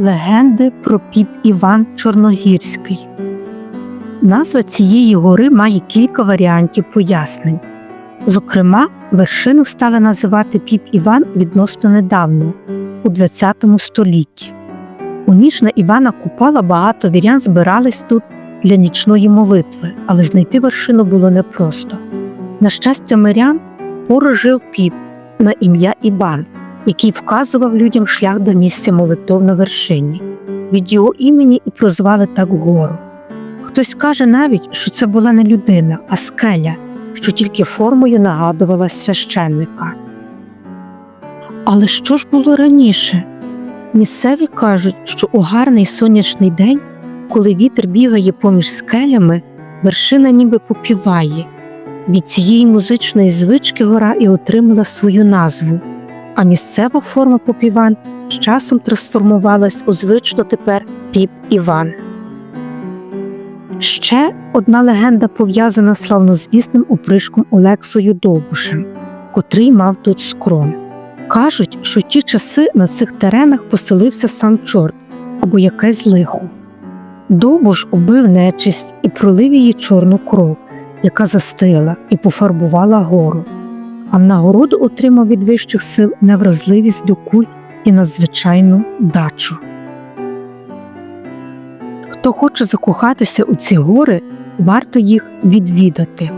Легенди про піп Іван Чорногірський. Назва цієї гори має кілька варіантів пояснень. Зокрема, вершину стали називати піп Іван відносно недавно, у ХХ столітті. У ніч на Івана Купала багато вірян збирались тут для нічної молитви, але знайти вершину було непросто. На щастя, мирян поруч жив піп на ім'я Іван, який вказував людям шлях до місця молитов на вершині. Від його імені і прозвали так гору. Хтось каже навіть, що це була не людина, а скеля, що тільки формою нагадувала священника. Але що ж було раніше? Місцеві кажуть, що у гарний сонячний день, коли вітер бігає поміж скелями, вершина ніби попіває. Від цієї музичної звички гора і отримала свою назву, а місцева форма попіван з часом трансформувалась у звично тепер піп Іван. Ще одна легенда пов'язана славнозвісним опришком Олексою Довбушем, котрий мав тут скрон. Кажуть, що ті часи на цих теренах поселився сам чорт або якесь лихо. Довбуш убив нечисть і пролив її чорну кров, яка застила і пофарбувала гору, а нагороду отримав від вищих сил невразливість до куль і надзвичайну дачу. Хто хоче закохатися у ці гори, варто їх відвідати.